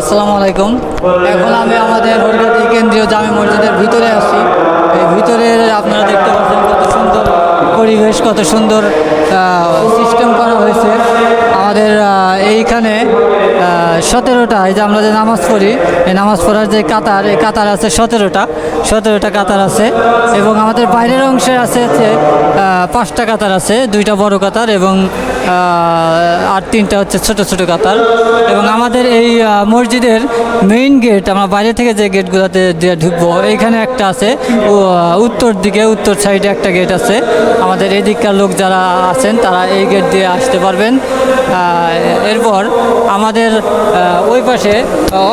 আসসালামু আলাইকুম। এখন আমি আমাদের হরিকাটি কেন্দ্রীয় জামে মসজিদের ভিতরে আসি এই ভিতরে আপনারা দেখতে পাচ্ছেন কত সুন্দর পরিবেশ, কত সুন্দর সিস্টেম করা হয়েছে। আমাদের এইখানে সতেরোটা, এই যে আমরা যে নামাজ পড়ি, এই নামাজ পড়ার যে কাতার, এই কাতার আছে সতেরোটা সতেরোটা কাতার আছে। এবং আমাদের বাইরের অংশে আছে পাঁচটা কাতার আছে, দুইটা বড় কাতার এবং আর তিনটা হচ্ছে ছোট ছোট কাতার। এবং আমাদের এই মসজিদের মেইন গেট আমরা বাইরে থেকে যে গেটগুলোতে ঢুকবো, এইখানে একটা আছে। উত্তর দিকে, উত্তর সাইডে একটা গেট আছে। আমাদের এদিককার লোক যারা আছেন, তারা এই গেট দিয়ে আসতে পারবেন। এরপর আমাদের ওই পাশে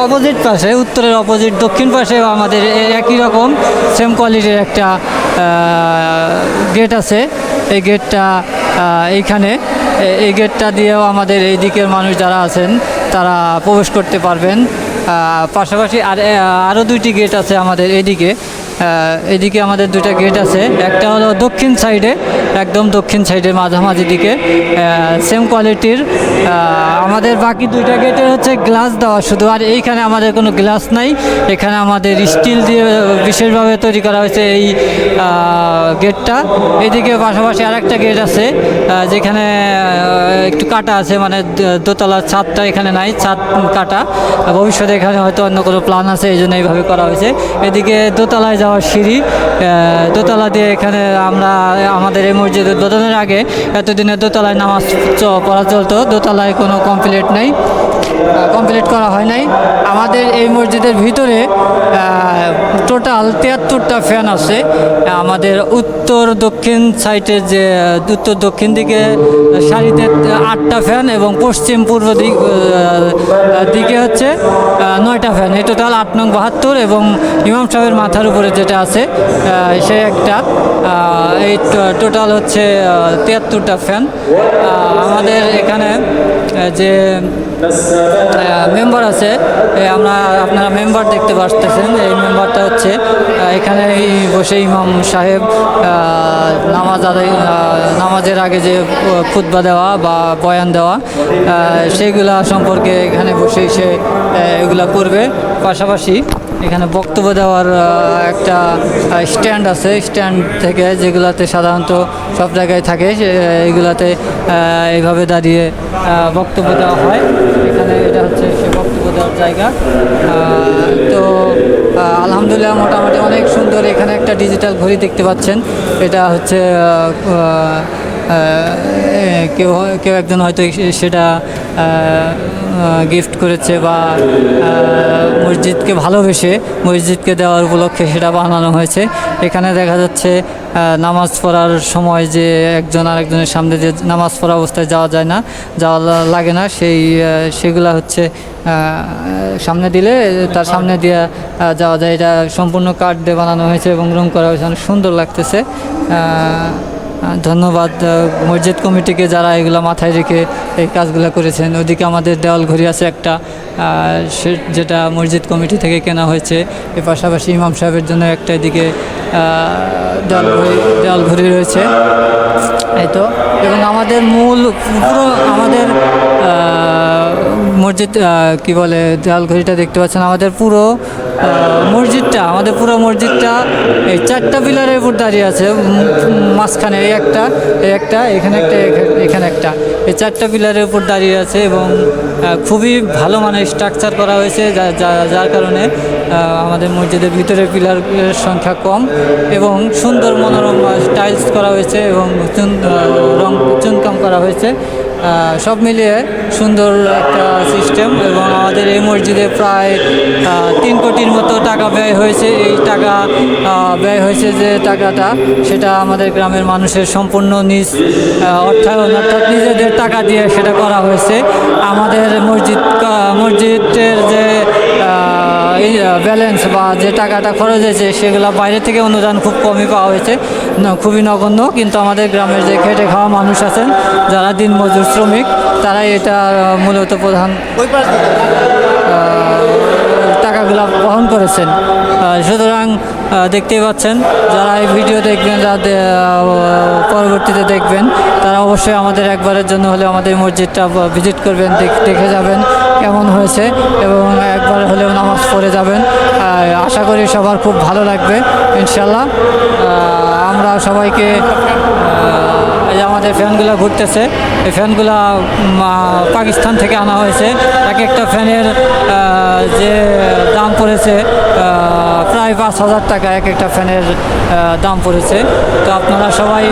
অপোজিট পাশে, উত্তরের অপোজিট দক্ষিণ পাশে আমাদের একই রকম সেম কোয়ালিটির একটা গেট আছে। এই গেটটা এইখানে। এই গেটটা দিয়েও আমাদের এই দিকের মানুষ যারা আছেন, তারা প্রবেশ করতে পারবেন। পাশাপাশি আর আরও দুইটি গেট আছে আমাদের এদিকে। এদিকে আমাদের দুইটা গেট আছে। একটা হলো দক্ষিণ সাইডে একদম দক্ষিণ সাইডে মাঝামাঝি দিকে। সেম কোয়ালিটির আমাদের বাকি দুইটা গেটের হচ্ছে গ্লাস দেওয়া শুধু। আর এইখানে আমাদের কোনো গ্লাস নাই। এখানে আমাদের স্টিল দিয়ে বিশেষভাবে তৈরি করা হয়েছে এই গেটটা এদিকে পাশাপাশি আরেকটা গেট আছে যেখানে একটু কাটা আছে মানে দোতলার ছাদটা এখানে নাই, ছাদ কাটা। ভবিষ্যতে এখানে হয়তো অন্য কোনো প্ল্যান আছে, এই জন্য এইভাবে করা হয়েছে। এদিকে দোতলায় যাওয়ার সিঁড়ি দোতলা দিয়ে এখানে আমরা, আমাদের এই মসজিদ উদ্বোধনের আগে এতদিনে দোতলায় নামাজ পড়া চলতো, দোতলায় কোনো কমপ্লিট নেই। কমপ্লিট করা হয় নাই। আমাদের এই মসজিদের ভিতরে টোটাল তিয়াত্তরটা ফ্যান আছে। আমাদের উত্তর, দক্ষিণ সাইডের যে, উত্তর দক্ষিণ দিকে, সারিতে আটটা ফ্যান এবং পশ্চিম পূর্ব দিক দিকে হচ্ছে নয়টা ফ্যান এই টোটাল আট নং বাহাত্তর এবং ইমাম সাহেবের মাথার উপরে যেটা আছে সে একটা এই টোটাল হচ্ছে তিয়াত্তরটা ফ্যান আমাদের এখানে যে মেম্বার আছে আমরা আপনারা মেম্বার দেখতে পাচ্ছেন এই মেম্বারটা হচ্ছে এখানে বসে ইমাম সাহেব নামাজ আদায় নামাজের আগে যে খুতবা দেওয়া বা বয়ান দেওয়া সেগুলা সম্পর্কে এখানে বসেই সে এগুলা করবে। পাশাপাশি এখানে বক্তব্য দেওয়ার একটা স্ট্যান্ড আছে। স্ট্যান্ড থেকে যেগুলাতে সাধারণত সব জায়গায় থাকে এইগুলাতে এইভাবে দাঁড়িয়ে বক্তব্য দেওয়া হয়। এখানে এটা হচ্ছে সে বক্তব্য দেওয়ার জায়গা। তো আলহামদুলিল্লাহ মোটামুটি অনেক সুন্দর এখানে একটা ডিজিটাল ঘড়ি দেখতে পাচ্ছেন। এটা হচ্ছে কেউ কেউ একজন হয়তো সেটা গিফট করেছে বা মসজিদকে ভালোবেসে মসজিদকে দেওয়ার উপলক্ষে সেটা বানানো হয়েছে। এখানে দেখা যাচ্ছে নামাজ পড়ার সময় যে একজন আরেকজনের সামনে যে নামাজ পড়া অবস্থায় যাওয়া যায় না, যাওয়া লাগে না, সেই সেগুলা হচ্ছে সামনে দিলে তার সামনে দিয়ে যাওয়া যায়। এটা সম্পূর্ণ কাঠ দিয়ে বানানো হয়েছে এবং রং করা হয়েছে। অনেক সুন্দর লাগতেছে। ধন্যবাদ। মসজিদ কমিটিকে যারা এগুলো মাথায় রেখে এই কাজগুলো করেছেন, ওদিকে আমাদের দেওয়াল ঘড়ি আছে একটা যেটা মসজিদ কমিটি থেকে কেনা হয়েছে। এর পাশাপাশি ইমাম সাহেবের জন্য একটা এদিকে দেওয়াল ঘড়ি দেওয়াল ঘড়ি রয়েছে। এই তো, এবং আমাদের মূল, পুরো আমাদের মসজিদ কি বলে দেওয়াল ঘড়িটা দেখতে পাচ্ছেন, আমাদের পুরো মসজিদটা, আমাদের পুরো মসজিদটা এই চারটা পিলারের উপর দাঁড়িয়ে আছে মাঝখানে এই একটা এই একটা, এখানে একটা এখা- এখানে একটা। এই চারটা পিলারের উপর দাঁড়িয়ে আছে এবং খুবই ভালো মানের স্ট্রাকচার করা হয়েছে যার কারণে আমাদের মসজিদের ভিতরে পিলারের সংখ্যা কম এবং সুন্দর মনোরম টাইলস করা হয়েছে এবং চুন রং চুনকাম করা হয়েছে। সব মিলিয়ে সুন্দর একটা সিস্টেম এবং আমাদের এই মসজিদে প্রায় তিন কোটির মতো টাকা ব্যয় হয়েছে। এই টাকা ব্যয় হয়েছে যে টাকাটা, সেটা আমাদের গ্রামের মানুষের সম্পূর্ণ নিজ অর্থায়ন, অর্থাৎ নিজেদের টাকা দিয়ে সেটা করা হয়েছে। আমাদের মসজিদ মসজিদের যে ব্যালেন্স বা যে টাকাটা খরচ হয়েছে সেগুলো বাইরে থেকে অনুদান খুব কমই পাওয়া হয়েছে। খুবই নগণ্য কিন্তু আমাদের গ্রামের যে খেটে খাওয়া মানুষ আছেন যারা দিনমজুর শ্রমিক তারাই এটা মূলত প্রধান টাকাগুলো বহন করেছেন। সুতরাং দেখতেই পাচ্ছেন যারা এই ভিডিও দেখবেন যারা পরবর্তীতে দেখবেন তারা অবশ্যই আমাদের একবারের জন্য হলে আমাদের মসজিদটা ভিজিট করবেন দেখ- যাবেন কেমন হয়েছে এবং একবার হলেও নামাজ পড়ে যাবেন। আশা করি সবার খুব ভালো লাগবে ইনশাল্লাহ আমরা সবাইকে এই যে আমাদের ফ্যানগুলো ঘুরতেছে, এই ফ্যানগুলো পাকিস্তান থেকে আনা হয়েছে। এক একটা ফ্যানের যে দাম পড়েছে প্রায় পাঁচ হাজার টাকা এক একটা ফ্যানের দাম পড়েছে। তো আপনারা সবাই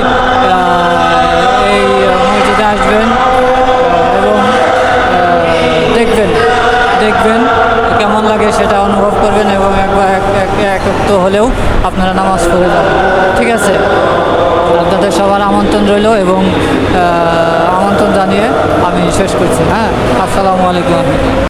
এক- এক- একত্র হলেও আপনারা নামাজ পড়ে যাবেন। ঠিক আছে? আপনাদের সবার আমন্ত্রণ রইল এবং আমন্ত্রণ জানিয়ে আমি শেষ করছি। হ্যাঁ? আসসালামু আলাইকুম।